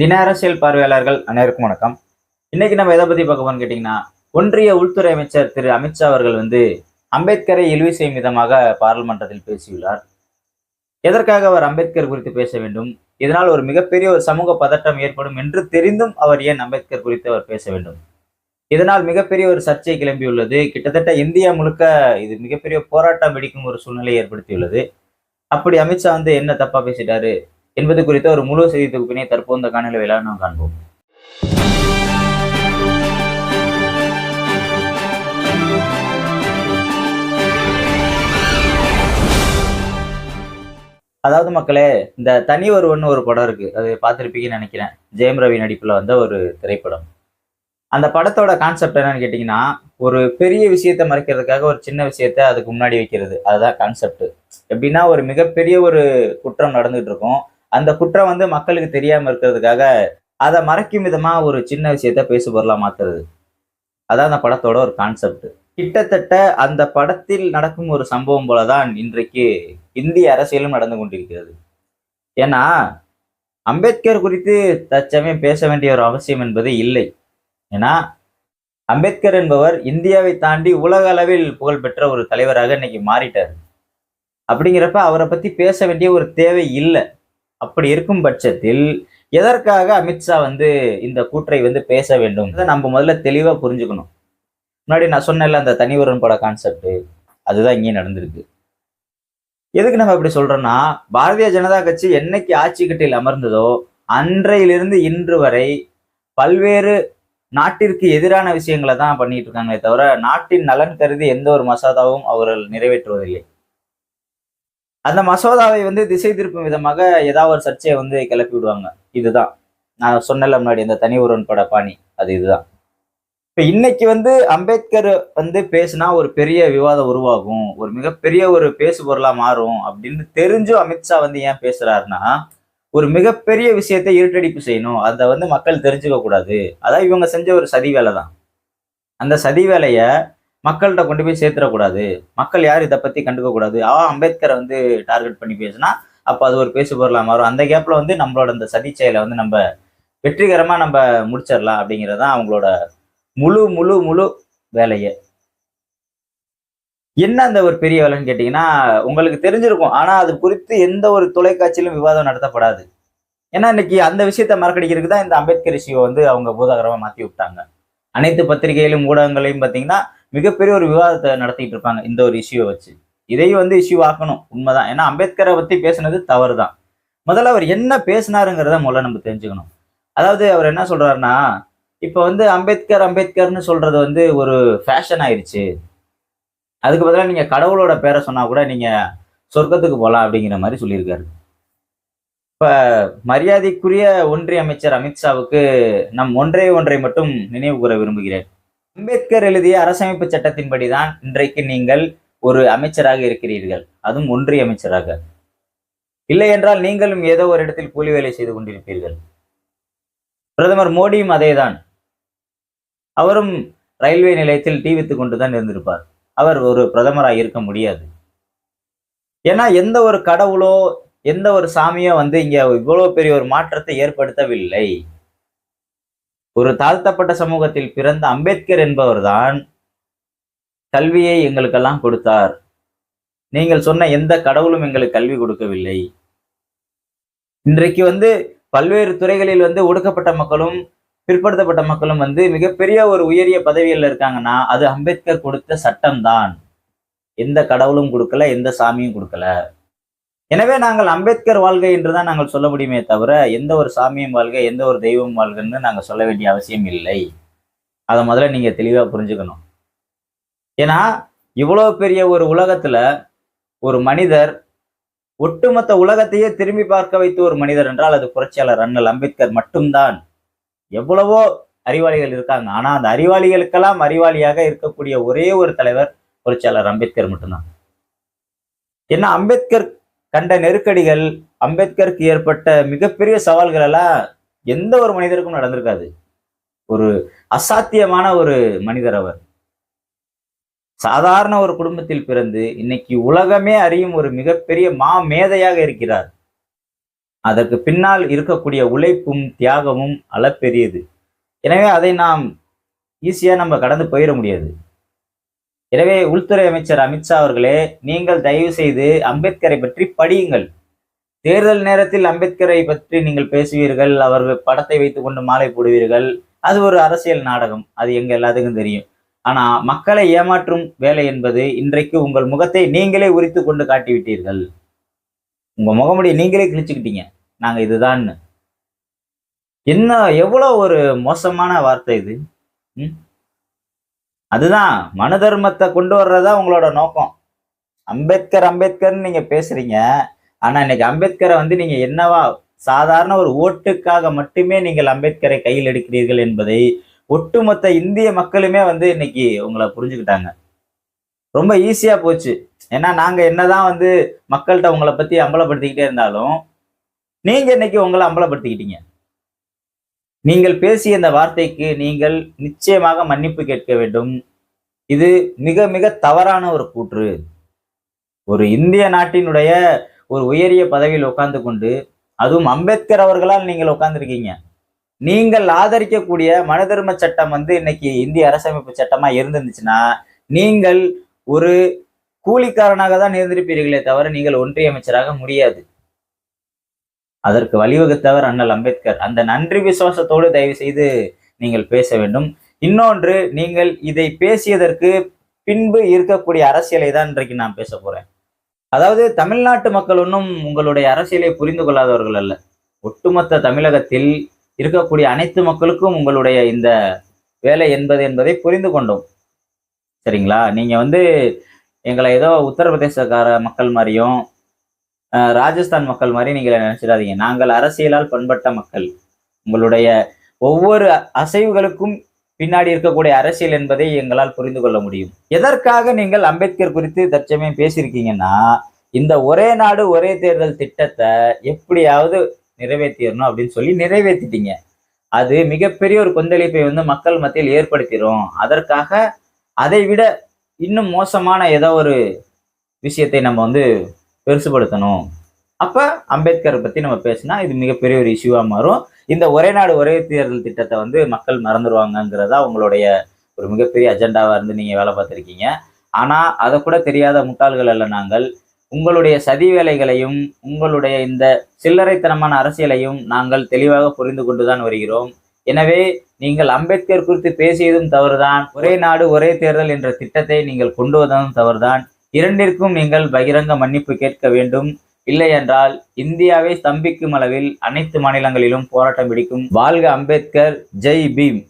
தின அரசியல் பார்வையாளர்கள் அனைவருக்கும் வணக்கம். இன்னைக்கு நம்ம எதை பத்தி பார்க்க போறோம்னு கேட்டீங்கன்னா ஒன்றிய உள்துறை அமைச்சர் திரு அமித்ஷா அவர்கள் வந்து அம்பேத்கரை இழிவு செய்யும் விதமாக பாராளுமன்றத்தில் பேசியுள்ளார். எதற்காக அவர் அம்பேத்கர் குறித்து பேச வேண்டும்? இதனால் ஒரு மிகப்பெரிய ஒரு சமூக பதட்டம் ஏற்படும் என்று தெரிந்தும் அவர் ஏன் அம்பேத்கர் குறித்து அவர் பேச வேண்டும்? இதனால் மிகப்பெரிய ஒரு சர்ச்சை கிளம்பியுள்ளது. கிட்டத்தட்ட இந்தியா முழுக்க இது மிகப்பெரிய போராட்டம் வெடிக்கும் ஒரு சூழ்நிலை ஏற்படுத்தியுள்ளது. அப்படி அமித்ஷா வந்து என்ன தப்பா பேசிட்டாரு? என்பது குறித்த ஒரு முழு செய்தி தொகுப்பினை தற்போது இந்த காணொலி நாம் காண்போம். அதாவது மக்களே இந்த தனி ஒருவன் ஒரு படம் இருக்கு. அது பார்த்துருப்பீங்கன்னு நினைக்கிறேன். ஜெயம் ரவி நடிப்புல வந்த ஒரு திரைப்படம். அந்த படத்தோட கான்செப்ட் என்னன்னு கேட்டிங்கன்னா ஒரு பெரிய விஷயத்தை மறைக்கிறதுக்காக ஒரு சின்ன விஷயத்த அதுக்கு முன்னாடி வைக்கிறது. அதுதான் கான்செப்ட் எப்படின்னா ஒரு மிகப்பெரிய ஒரு குற்றம் நடந்துட்டு இருக்கும். அந்த குற்றம் வந்து மக்களுக்கு தெரியாம இருக்கிறதுக்காக அதை மறைக்கும் விதமா ஒரு சின்ன விஷயத்த பேசு பொருளா மாத்துறது. அதான் அந்த படத்தோட ஒரு கான்செப்ட் கிட்டத்தட்ட அந்த படத்தில் நடக்கும் ஒரு சம்பவம் போலதான் இன்றைக்கு இந்திய அரசியலும் நடந்து கொண்டிருக்கிறது. ஏன்னா அம்பேத்கர் குறித்து தற்சமயம் பேச வேண்டிய ஒரு அவசியம் என்பது இல்லை. ஏன்னா அம்பேத்கர் என்பவர் இந்தியாவை தாண்டி உலக அளவில் புகழ்பெற்ற ஒரு தலைவராக இன்னைக்கு மாறிட்டார். அப்படிங்கிறப்ப அவரை பத்தி பேச வேண்டிய ஒரு தேவை இல்லை. அப்படி இருக்கும் பட்சத்தில் எதற்காக அமித்ஷா வந்து இந்த கூற்றை வந்து பேச வேண்டும்? அதை நம்ம முதல்ல தெளிவாக புரிஞ்சுக்கணும். முன்னாடி நான் சொன்னேன்ல அந்த தனி ஒருவன் பட கான்செப்ட் அதுதான் இங்கேயும் நடந்திருக்கு. எதுக்கு நம்ம இப்படி சொல்றோம்னா பாரதிய ஜனதா கட்சி என்னைக்கு ஆட்சி அமர்ந்ததோ அன்றையிலிருந்து இன்று வரை பல்வேறு நாட்டிற்கு எதிரான விஷயங்களை தான் பண்ணிட்டு இருக்காங்களே தவிர நாட்டின் நலன் கருதி எந்த ஒரு மசோதாவும் அவர்கள் நிறைவேற்றுவதில்லை. அந்த மசோதாவை வந்து திசை திருப்பும் விதமாக ஏதாவது ஒரு சர்ச்சையை வந்து கிளப்பி விடுவாங்க. இதுதான். நான் சொன்னல முன்னாடி இந்த தனி ஒருவன் பட பாணி. அது இதுதான். இப்ப இன்னைக்கு வந்து அம்பேத்கர் வந்து பேசுனா ஒரு பெரிய விவாதம் உருவாகும். ஒரு மிகப்பெரிய ஒரு பேசு பொருளா மாறும் அப்படின்னு தெரிஞ்சும் அமித்ஷா வந்து ஏன் பேசுறாருன்னா ஒரு மிகப்பெரிய விஷயத்தை இருட்டடிப்பு செய்யணும். அதை வந்து மக்கள் தெரிஞ்சுக்க கூடாது அதான் இவங்க செஞ்ச ஒரு சதி வேலை தான் அந்த சதி வேலையை மக்கள்கிட்ட கொண்டு போய் சேர்த்துடக்கூடாது. மக்கள் யாரும் இதை பத்தி கண்டுக்க கூடாது ஆ அம்பேத்கரை வந்து டார்கெட் பண்ணி பேசினா அப்போ அது ஒரு பேசு பொருளாக மாறும். அந்த கேப்பில் வந்து நம்மளோட அந்த சதி செயலை வந்து நம்ம வெற்றிகரமாக நம்ம முடிச்சிடலாம் அப்படிங்கிறது தான் அவங்களோட முழு முழு முழு வேலையை. என்ன அந்த ஒரு பெரிய வேலைன்னு கேட்டிங்கன்னா உங்களுக்கு தெரிஞ்சிருக்கும். ஆனால் அது குறித்து எந்த ஒரு தொலைக்காட்சியிலும் விவாதம் நடத்தப்படாது. ஏன்னா இன்னைக்கு அந்த விஷயத்த மறக்கடிக்கிறதுக்கு தான் இந்த அம்பேத்கர் இஷ்யூவை வந்து அவங்க பூதாகரமாக மாற்றி விட்டாங்க. அனைத்து பத்திரிகையிலும் ஊடகங்களையும் பார்த்தீங்கன்னா மிகப்பெரிய ஒரு விவாதத்தை நடத்திட்டு இருப்பாங்க இந்த ஒரு இஷ்யூவை வச்சு. இதையும் வந்து இஷ்யூ ஆக்கணும். உண்மைதான். ஏன்னா அம்பேத்கரை பத்தி பேசுனது தவறு தான் முதல்ல அவர் என்ன பேசினாருங்கிறத முதல்ல நம்ம தெரிஞ்சுக்கணும். அதாவது அவர் என்ன சொல்றாருன்னா இப்போ வந்து அம்பேத்கர் அம்பேத்கர்னு சொல்றது வந்து ஒரு ஃபேஷன் ஆயிடுச்சு அதுக்கு பதிலாக நீங்க கடவுளோட பேரை சொன்னா கூட நீங்க சொர்க்கத்துக்கு போகலாம் அப்படிங்கிற மாதிரி சொல்லியிருக்காரு. இப்ப மரியாதைக்குரிய ஒன்றிய அமைச்சர் அமித்ஷாவுக்கு நம் ஒன்றே ஒன்றை மட்டும் நினைவு கூற விரும்புகிறேன். அம்பேத்கர் எழுதிய அரசமைப்பு சட்டத்தின்படிதான் இன்றைக்கு நீங்கள் ஒரு அமைச்சராக இருக்கிறீர்கள். அதுவும் ஒன்றிய அமைச்சராக. இல்லை என்றால் நீங்களும் ஏதோ ஒரு இடத்தில் கூலி வேலை செய்து கொண்டிருப்பீர்கள். பிரதமர் மோடியும் அதேதான். அவரும் ரயில்வே நிலையத்தில் டீ வித்து கொண்டுதான் இருந்திருப்பார். அவர் ஒரு பிரதமராக இருக்க முடியாது. ஏன்னா எந்த ஒரு கடவுளோ எந்த ஒரு சாமியோ வந்து இங்க இவ்வளவு பெரிய ஒரு மாற்றத்தை ஏற்படுத்தவில்லை. ஒரு தாழ்த்தப்பட்ட சமூகத்தில் பிறந்த அம்பேத்கர் என்பவர்தான் கல்வியை எங்களுக்கெல்லாம் கொடுத்தார். நீங்கள் சொன்ன எந்த கடவுளும் எங்களுக்கு கல்வி கொடுக்கவில்லை. இன்றைக்கு வந்து பல்வேறு துறைகளில் வந்து ஒடுக்கப்பட்ட மக்களும் பிற்படுத்தப்பட்ட மக்களும் வந்து மிகப்பெரிய ஒரு உயரிய பதவியில் இருக்காங்கன்னா அது அம்பேத்கர் கொடுத்த சட்டம்தான். எந்த கடவுளும் கொடுக்கல எந்த சாமியும் கொடுக்கல. எனவே நாங்கள் அம்பேத்கர் வாழ்க என்றுதான் நாங்கள் சொல்ல முடியுமே தவிர எந்த ஒரு சாமியும் வாழ்க எந்த ஒரு தெய்வம் வாழ்கன்னு நாங்கள் சொல்ல வேண்டிய அவசியம் இல்லை. அதை முதல்ல நீங்க தெளிவாக புரிஞ்சுக்கணும். ஏன்னா இவ்வளோ பெரிய ஒரு உலகத்துல ஒரு மனிதர் ஒட்டுமொத்த உலகத்தையே திரும்பி பார்க்க வைத்த ஒரு மனிதர் என்றால் அது புரட்சியாளர் அண்ணல் அம்பேத்கர் மட்டும்தான். எவ்வளவோ அறிவாளிகள் இருக்காங்க. ஆனால் அந்த அறிவாளிகளுக்கெல்லாம் அறிவாளியாக இருக்கக்கூடிய ஒரே ஒரு தலைவர் புரட்சியாளர் அம்பேத்கர் மட்டும்தான். ஏன்னா அம்பேத்கர் கண்ட நெருக்கடிகள் அம்பேத்கருக்கு ஏற்பட்ட மிகப்பெரிய சவால்கள் எல்லாம் எந்த ஒரு மனிதருக்கும் நடந்திருக்காது. ஒரு அசாத்தியமான ஒரு மனிதர் அவர். சாதாரண ஒரு குடும்பத்தில் பிறந்து இன்னைக்கு உலகமே அறியும் ஒரு மிகப்பெரிய மா மேதையாக இருக்கிறார். அதற்கு பின்னால் இருக்கக்கூடிய உழைப்பும் தியாகமும் அளப்பெரியது. எனவே அதை நாம் ஈஸியாக நம்ம கடந்து போயிட முடியாது. எனவே உள்துறை அமைச்சர் அமித்ஷா அவர்களே நீங்கள் தயவு செய்து அம்பேத்கரை பற்றி படியுங்கள். தேர்தல் நேரத்தில் அம்பேத்கரை பற்றி நீங்கள் பேசுவீர்கள் அவர் படத்தை வைத்து கொண்டு மாலை போடுவீர்கள். அது ஒரு அரசியல் நாடகம் அது எங்க எல்லாத்துக்கும் தெரியும். ஆனா மக்களை ஏமாற்றும் வேலை என்பது இன்றைக்கு உங்கள் முகத்தை நீங்களே உரித்து கொண்டு காட்டிவிட்டீர்கள். உங்க முகமுடி நீங்களே கிழிச்சுக்கிட்டீங்க. நாங்க இதுதான் என்ன எவ்வளவு ஒரு மோசமான வார்த்தை இது? ம்? அதுதான் மனு தர்மத்தை கொண்டு வர்றதா உங்களோட நோக்கம். அம்பேத்கர் அம்பேத்கர்னு நீங்க பேசுறீங்க. ஆனா இன்னைக்கு அம்பேத்கரை வந்து நீங்க என்னவா சாதாரண ஒரு ஓட்டுக்காக மட்டுமே நீங்கள் அம்பேத்கரை கையில் எடுக்கிறீர்கள் என்பதை ஒட்டுமொத்த இந்திய மக்களுமே வந்து இன்னைக்கு உங்களை புரிஞ்சுக்கிட்டாங்க. ரொம்ப ஈஸியா போச்சு. ஏன்னா நாங்க என்னதான் வந்து மக்கள்கிட்ட உங்களை பத்தி அம்பலப்படுத்திக்கிட்டே இருந்தாலும் நீங்க இன்னைக்கு உங்களை அம்பலப்படுத்திக்கிட்டீங்க. நீங்கள் பேசிய இந்த வார்த்தைக்கு நீங்கள் நிச்சயமாக மன்னிப்பு கேட்க வேண்டும். இது மிக மிக தவறான ஒரு கூற்று. ஒரு இந்திய நாட்டினுடைய ஒரு உயரிய பதவியில் உட்கார்ந்து கொண்டு அதுவும் அம்பேத்கர் அவர்களால் நீங்கள் உட்கார்ந்துருக்கீங்க. நீங்கள் ஆதரிக்கக்கூடிய மனதர்ம சட்டம் வந்து இன்னைக்கு இந்திய அரசமைப்பு சட்டமா இருந்திருந்துச்சுன்னா நீங்கள் ஒரு கூலிக்காரனாக தான் இருந்திருப்பீர்களே தவிர நீங்கள் ஒன்றிய அமைச்சராக முடியாது. அதற்கு வழிவகுத்தவர் அண்ணல் அம்பேத்கர். அந்த நன்றி விசுவாசத்தோடு தயவு செய்து நீங்கள் பேச வேண்டும். இன்னொன்று நீங்கள் இதை பேசியதற்கு பின்பு இருக்கக்கூடிய அரசியலை தான் இன்றைக்கு நான் பேச போறேன். அதாவது தமிழ்நாட்டு மக்கள் ஒன்றும் உங்களுடைய அரசியலை புரிந்து கொள்ளாதவர்கள் அல்ல. ஒட்டுமொத்த தமிழகத்தில் இருக்கக்கூடிய அனைத்து மக்களுக்கும் உங்களுடைய இந்த வேலை என்பது என்பதை புரிந்து கொண்டோம். சரிங்களா? நீங்க வந்து எங்களை ஏதோ உத்தரப்பிரதேசக்கார மக்கள் மாதிரியும் ராஜஸ்தான் மக்கள் மாதிரி நீங்கள் நினைச்சிடாதீங்க. நாங்கள் அரசியலால் பண்பட்ட மக்கள். உங்களுடைய ஒவ்வொரு அசைவுகளுக்கும் பின்னாடி இருக்கக்கூடிய அரசியல் என்பதை எங்களால் புரிந்து கொள்ள முடியும். எதற்காக நீங்கள் அம்பேத்கர் குறித்து தற்சமயம் பேசியிருக்கீங்கன்னா இந்த ஒரே நாடு ஒரே தேர்தல் திட்டத்தை எப்படியாவது நிறைவேற்றிடணும் அப்படின்னு சொல்லி நிறைவேற்றிட்டீங்க. அது மிகப்பெரிய ஒரு கொந்தளிப்பை வந்து மக்கள் மத்தியில் ஏற்படுத்திடும் அதற்காக அதை விட இன்னும் மோசமான ஏதோ ஒரு விஷயத்தை நம்ம வந்து பெருசுபடுத்தணும். அப்போ அம்பேத்கரை பற்றி நம்ம பேசினா இது மிகப்பெரிய ஒரு இஷ்யூவாக மாறும். இந்த ஒரே நாடு ஒரே தேர்தல் திட்டத்தை வந்து மக்கள் மறந்துடுவாங்கங்கிறதா உங்களுடைய ஒரு மிகப்பெரிய அஜெண்டாவாக இருந்து நீங்கள் வேலை பார்த்துருக்கீங்க. ஆனால் அதை கூட தெரியாத முட்டாள்கள் அல்ல நாங்கள். உங்களுடைய சதி வேலைகளையும் உங்களுடைய இந்த சில்லறைத்தனமான அரசியலையும் நாங்கள் தெளிவாக புரிந்து கொண்டு தான் வருகிறோம். எனவே நீங்கள் அம்பேத்கர் குறித்து பேசியதும் தவறுதான். ஒரே நாடு ஒரே தேர்தல் என்ற திட்டத்தை நீங்கள் கொண்டு வந்ததும் தவறுதான். இரண்டிற்கும் நீங்கள் பகிரங்க மன்னிப்பு கேட்க வேண்டும். இல்லை என்றால் இந்தியாவை ஸ்தம்பிக்கும் அளவில் அனைத்து மாநிலங்களிலும் போராட்டம் பிடிக்கும் வாழ்க அம்பேத்கர் ஜெய் பீம்.